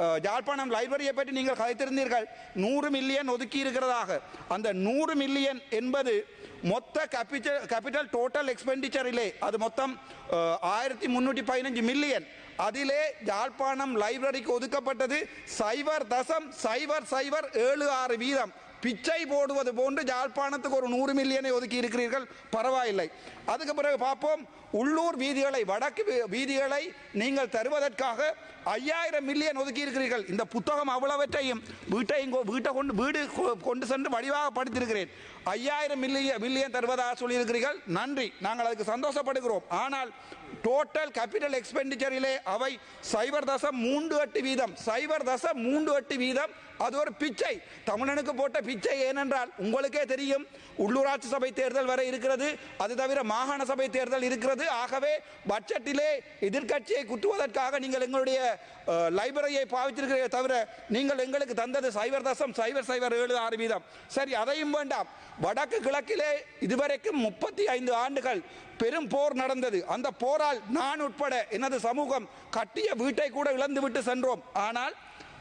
அஹ், யாழ்ப்பாணம் லைப்ரரியை பற்றி நீங்கள் கதைத்திருந்தீர்கள். நூறு மில்லியன் ஒதுக்கி இருக்கிறதாக. அந்த நூறு மில்லியன் என்பது மொத்த கேபிட்டல் கேபிட்டல் டோட்டல் எக்ஸ்பெண்டிச்சரிலே அது மொத்தம் ஆயிரத்தி முந்நூற்றி பதினஞ்சு மில்லியன். அதிலே யாழ்ப்பாணம் லைப்ரரிக்கு ஒதுக்கப்பட்டது சைபர் தசம் சைபர் சைபர் ஏழு ஆறு வீதம். பிச்சை போடுவது போன்று யாழ்ப்பாணத்துக்கு ஒரு நூறு மில்லியனை ஒதுக்கி இருக்கிறீர்கள். பரவாயில்லை. அதுக்கு பிறகு பார்ப்போம். உள்ளூர் வீதிகளை வடக்கு வீ- வீதிகளை நீங்கள் தருவதற்காக ஐயாயிரம் மில்லியன் ஒதுக்கி இருக்கிறீர்கள். இந்த புத்தகம் அவ்வளவற்றையும் வீட்டையும் கொ- வீட்டை கொண்டு வீடு கொ- கொண்டு சென்று வடிவாக படித்திருக்கிறேன் ஐயாயிரம் மில்லியன் மில்லியன் தருவதாக சொல்லியிருக்கிறீர்கள்? நன்றி. நாங்கள் அதுக்கு சந்தோஷப்படுகிறோம். ஆனால் டோட்டல் கேபிட்டல் எக்ஸ்பெண்டிச்சரிலே அவை சைபர் தசம் மூன்று எட்டு வீதம். சைபர் தசம் மூன்று எட்டு வீதம். அது ஒரு பிச்சை. தமிழனுக்கு போட்ட பிச்சை ஏனென்றால் உங்களுக்கே தெரியும். உள்ளூராட்சி சபை தேர்தல் வரை இருக்கிறது. அது தவிர மாகாண சபை தேர்தல் இருக்கிறது. ஆகவே பட்ஜெட்டிலே எதிர்க்கட்சியை குத்துவதற்காக நீங்கள் எங்களுடைய லைப்ரரியை பாவிச்சிருக்கிறீர்கள் தவிர நீங்கள் எங்களுக்கு தந்தது சைபர் தசம் சைபர் சைபர் ஏழு ஆறு வீதம். சரி அதையும் வேண்டாம். வடக்கு கிழக்கிலே இதுவரைக்கும் முப்பத்தி ஐந்து ஆண்டுகள் பெரும் போர் நடந்தது. அந்த போரால் நான் உட்பட எனது சமூகம் கட்டிய வீட்டை கூட இழந்துவிட்டு சென்றோம். ஆனால்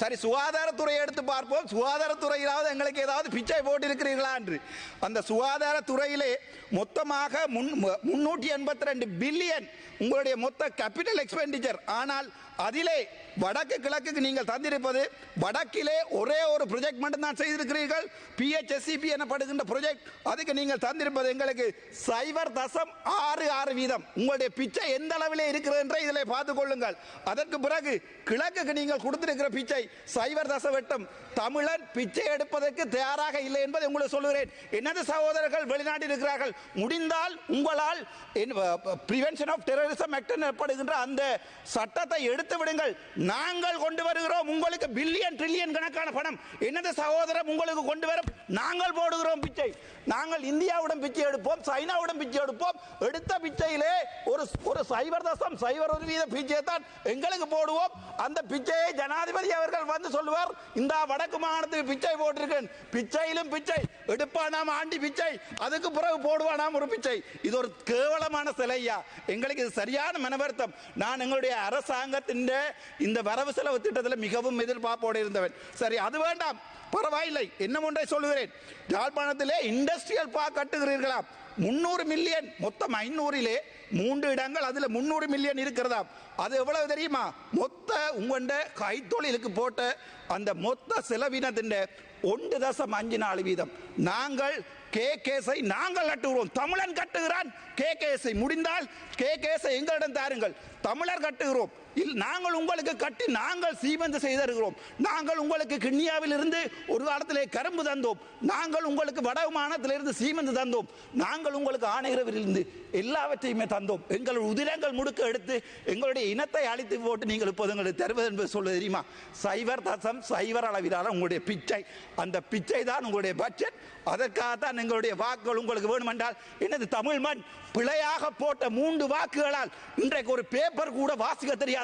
சரி சுகாதாரத்துறையை எடுத்து பார்ப்போம். சுகாதாரத்துறையிலாவது எங்களுக்கு ஏதாவது பிச்சை போட்டிருக்கிறீர்களா என்று. அந்த சுகாதாரத்துறையிலே மொத்தமாக முன் முன்னூற்றி எண்பத்தி ரெண்டு பில்லியன் உங்களுடைய மொத்த கேபிட்டல் எக்ஸ்பெண்டிச்சர் ஆனால் அதிலே வடக்கு கிழக்குக்கு நீங்கள் தந்திருப்பது வடக்கிலே ஒரே ஒரு ப்ரொஜெக்ட் மட்டும்தான் செய்திருக்கிறீர்கள். பிஹெச்எஸ்சிபி எனப்படுகின்ற ப்ரொஜெக்ட் அதுக்கு நீங்கள் தந்திருப்பது எங்களுக்கு சைபர் தசம் ஆறு ஆறு வீதம். உங்களுடைய பிச்சை எந்த அளவிலே இருக்கிறது என்ற இதில் பார்த்துக் கொள்ளுங்கள். அதற்கு பிறகு கிழக்குக்கு நீங்கள் கொடுத்திருக்கிற பிச்சை சைபர் தச வெட்டம் தமிழன் பிச்சை எடுப்பதற்கு தயாராக இல்லை என்பதை உங்களுக்கு சொல்லுகிறேன். எனது சகோதரர்கள் வெளிநாட்டில் இருக்கிறார்கள்? முடிந்தால் உங்களால் பிரிவென்ஷன் ஆஃப் டெரரிசம் ஆக்ட் எனப்படுகின்ற அந்த சட்டத்தை எடுத்து விடுங்கள். நாங்கள் கொண்டு வருகிறோம் உங்களுக்கு பில்லியன் ட்ரில்லியன் கணக்கான பணம். எனது சகோதரம் உங்களுக்கு கொண்டு வரும்? நாங்கள் போடுகிறோம் பிச்சை. நாங்கள் இந்தியாவுடன் பிச்சை எடுப்போம் சைனாவுடன் பிச்சை எடுப்போம். எடுத்த பிச்சையிலே ஒரு ஒரு சைவர் தசம் சைவர் ஒரு வீத பிச்சையை தான் எங்களுக்கு போடுவோம். அந்த பிச்சையை ஜனாதிபதி அவர்கள் வந்து சொல்லுவார் இந்த வடக்கு மாகாணத்துக்கு பிச்சை போட்டிருக்கேன். பிச்சையிலும் பிச்சை. எடுப்பானாம் ஆண்டி பிச்சை. அதுக்கு பிறகு போடுவானாம் ஒரு பிச்சை. இது ஒரு கேவலமான சிலையா? எங்களுக்கு இது சரியான மனவருத்தம். நான் எங்களுடைய அரசாங்கத்தின் இந்த வரவு செலவு திட்டத்தில் மிகவும் எதிர்பார்ப்போடு இருந்தவன். சரி அது வேண்டாம். பரவாயில்லை. என்ன ஒன்றை சொல்லுகிறேன். யாழ்ப்பாணத்திலே இண்டஸ்ட்ரியல் பார்க் கட்டுகிறீர்களாம். முந்நூறு மில்லியன் மொத்தம் ஐநூறிலே மூன்று இடங்கள் அதில் முந்நூறு மில்லியன் இருக்கிறதா அது எவ்வளவு தெரியுமா? மொத்த உங்கண்ட கைத்தொழிலுக்கு போட்ட அந்த மொத்த செலவினத்தின் ஒன்று தசம் அஞ்சு நாலு வீதம். நாங்கள் கே கேஸை நாங்கள் கட்டுகிறோம். தமிழன் கட்டுகிறான். கே கேஸை முடிந்தால் கே கேஸை எங்களிடம் தாருங்கள். தமிழர் கட்டுகிறோம். நாங்கள் உங்களுக்கு கட்டி நாங்கள் சீமந்து செய்திருக்கிறோம். நாங்கள் உங்களுக்கு கிண்ணியாவிலிருந்து ஒரு காலத்திலே கரும்பு தந்தோம். நாங்கள் உங்களுக்கு வடமானத்திலிருந்து சீமந்து தந்தோம். நாங்கள் உங்களுக்கு ஆணையிறவிலிருந்து எல்லாவற்றையுமே தந்தோம். எங்கள் உதிரங்கள் முடுக்க எடுத்து எங்களுடைய இனத்தை அழித்து போட்டு நீங்கள் இப்போது எங்களுக்கு தருவது என்பது சொல்ல தெரியுமா? சைவர் தசம் சைவர் அளவிலான உங்களுடைய பிச்சை. அந்த பிச்சை தான் உங்களுடைய பட்ஜெட் அதற்காகத்தான் எங்களுடைய வாக்குகள் உங்களுக்கு வேணுமென்றால் எனது தமிழ் மண் பிழையாக போட்ட மூன்று வாக்குகளால் இன்றைக்கு ஒரு பேப்பர் கூட வாசிக்க தெரியாது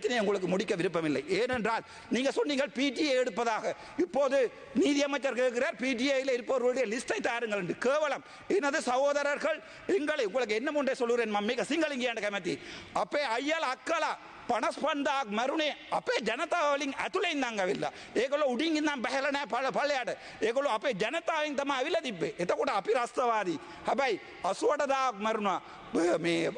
பிரச்சனையை உங்களுக்கு முடிக்க விருப்பமில்லை. ஏனென்றால் நீங்கள் சொன்னீங்கள் பிடிஏ எடுப்பதாக. இப்போது நீதியமைச்சர் கேட்கிறார் பிடிஏயில் இருப்பவர்களுடைய லிஸ்டை தாருங்கள் என்று. கேவலம். எனது சகோதரர்கள் எங்களை உங்களுக்கு என்ன முன்னே சொல்கிறேன் மம்மிக சிங்களிங்கியாண்ட கமத்தி. அப்பே ஐயல் அக்கலா ಪಣಸ್ மருணே அப்பே ಅಪೆ ಜನತಾ ಅವಲಿಂಗ್ ಅತುಲೆ ಇಂದಂಗವಿಲ್ಲ ಏಗಳು ಉಡಿಂಗಿಂದ ಬೆಹಲನೆ ಪಳ ಪಳ್ಯಾಡ ಏಗಳು ಅಪೆ ಜನತಾ ಹಿಂಗ್ ತಮ್ಮ ಅವಿಲ್ಲ ದಿಬ್ಬೆ ಎತ ಕೂಡ ಅಪಿ ರಾಸ್ತವಾದಿ මේ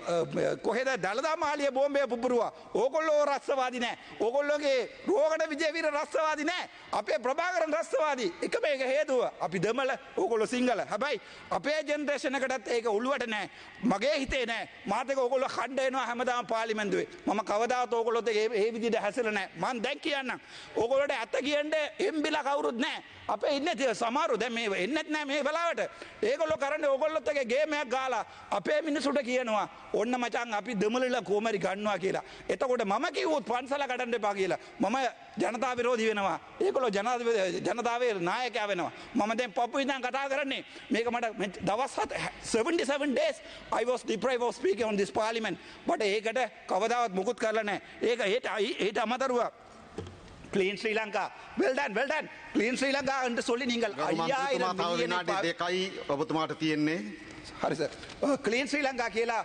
කොහෙද? දළදා මාලිය බෝම්බය පුපුරුවා. ඕකොල්ලෝ රස්සවාදි නෑ. ඕකොල්ලොගේ රෝගට විජයවීර රස්සවාදි නෑ. අපේ ප්‍රභාකරන් රස්සවාදී. එක මේක හේතුව. අපි දෙමල ඕකොල්ලො සිංහල. හැබැයි අපේ ජෙන්දේශනකටත් ඒක උළුවට නෑ. මගේ හිතේ නෑ. මාතක ඔකොල්ල කණ්ඩයනවා හැමදාම පාලිමෙන්දුවේ මම කවදාත් ඕකොලොත් ඒ ඒ විදිහට හැසිරෙන්නේ නැහැ මම දැන් කියන්නම්. ඕගොල්ලෝට ඇත්ත කියන්න එම්බිලා කවුරුත් නැහැ අපේ ඉන්නේ තිය සමහරු. දැන් මේ එන්නෙත් නැහැ මේ වෙලාවට. ඒගොල්ලෝ කරන්නේ ඕගොල්ලොත් එක ගේම් එකක් ගාලා. අපේ මිනිසුන්ට කියනවා ඔන්න මචං අපි දෙමළල කොමරි ගන්නවා කියලා. එතකොට මම කිව්වොත් පන්සල කඩන්න එපා කියලා. මම ජනතා විරෝධී වෙනවා. ඒගොල්ලෝ ජනාධිපති ජනතාවේ නායකයා වෙනවා. මම දැන් පපු ඉඳන් කතා කරන්නේ මේක මට මෙ- දවස් හත 77 days I was deprived of speaking on this parliament. but ඒකට කවදාවත් මුකුත් කරලා නැහැ. ඒක ඒට ඒට අමතරුව. Clean Sri Lanka well done well done clean Sri Lanka என்று சொல்லி நீங்கள் ගරු ஐயாயிரம் මන්ත්‍රීතුමා තව மில்லியனை විනාඩි පා- දෙකයි ඔබතුමාට තියෙන්නේ. ஹரி சார் கிளீன் ஸ்ரீலங்கா கீழே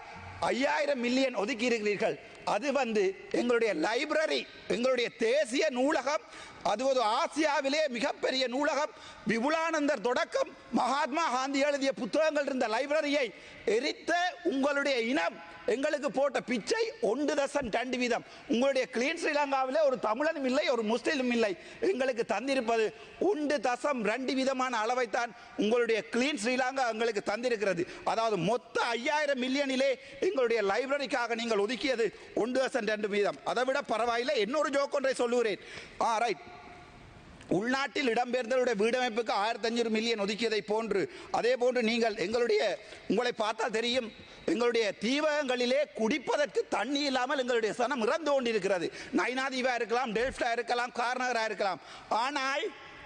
ஐயாயிரம் மில்லியன் ஒதுக்கி இருக்கிறீர்கள் அது வந்து எங்களுடைய லைப்ரரி எங்களுடைய தேசிய நூலகம் அது ஒரு ஆசியாவிலே மிகப்பெரிய நூலகம் விபுலானந்தர் தொடக்கம் மகாத்மா காந்தி எழுதிய புத்தகங்கள் இருந்த லைப்ரரியை எரித்த உங்களுடைய இனம் எங்களுக்கு போட்ட பிச்சை ஒன்று தசம் ரெண்டு வீதம். உங்களுடைய கிளீன் ஸ்ரீலங்காவிலே ஒரு தமிழனும் இல்லை ஒரு முஸ்லீமும் இல்லை. எங்களுக்கு தந்திருப்பது ஒன்று தசம் ரெண்டு விதமான அளவைத்தான் உங்களுடைய கிளீன் ஸ்ரீலங்கா எங்களுக்கு தந்திருக்கிறது. அதாவது மொத்த ஐயாயிரம் மில்லியனிலே எங்களுடைய லைப்ரரிக்காக நீங்கள் ஒதுக்கியது ஒன்று பர்சன்ட் ரெண்டு வீதம். அதை விட பரவாயில்லை இன்னொரு ஜோக் ஒன்றை சொல்லுகிறேன். ஆ ரைட் உள்நாட்டில் இடம்பெயர்ந்தவருடைய வீடமைப்புக்கு ஆயிரத்தி அஞ்சூறு மில்லியன் ஒதுக்கியதை போன்று அதே போன்று நீங்கள் எங்களுடைய உங்களை பார்த்தால் தெரியும் எங்களுடைய தீவகங்களிலே குடிப்பதற்கு தண்ணி இல்லாமல் எங்களுடைய சனம் இறந்து கொண்டிருக்கிறது. நைனாதீவாக இருக்கலாம் டெல்ஃப்டா இருக்கலாம் கார்நகராக இருக்கலாம். ஆனால்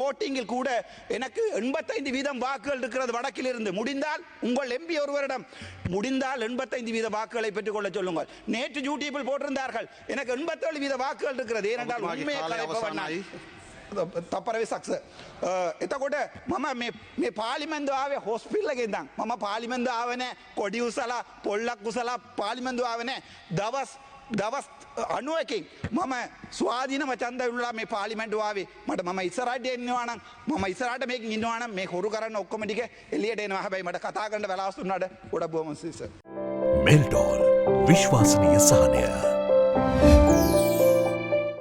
ஓட்டிங்கில் கூட எனக்கு எண்பத்தைந்து வீதம் வாக்குகள் இருக்கிறது வடக்கில் இருந்து முடிந்தால் உங்கள் எம்பி ஒருவரிடம் முடிந்தால் எண்பத்தைந்து வீத வாக்குகளை பெற்றுக்கொள்ள சொல்லுங்கள் நேற்று யூடியூப்பில் போட்டிருந்தார்கள் எனக்கு எண்பத்தேழு வீத வாக்குகள் இருக்கிறது ஏனென்றால் உண்மையை கலைப்பவன் తప్పరవి సక్సెస్ එතකොට மே මේ පාලිමෙන්ද ආවේ හොස්පිල්ලගෙන්දම් මම පාලිමෙන්ද ආවනෑ කොඩි උසලා பொள்ள குசலா பாலிமந்து ஆவனே தவஸ் දවස් අනුවකින් මම ස්වාධීනම චන්දවිල්ලා මේ පාලිමෙන්ටු ආවේ. මට මම ඉස්සරහට එන්නවාන මම ඉස්සරහට මේක ඉන්නවාන මේ හොරු කරන්න ඔක්කොම ටික එළියට එනවා. හැබැයි මට කතා කරන්න වෙලාවක් දුන්නාට ගොඩ බොහොම සිස මෙල්ටෝල් විශ්වාසනීය සහනය.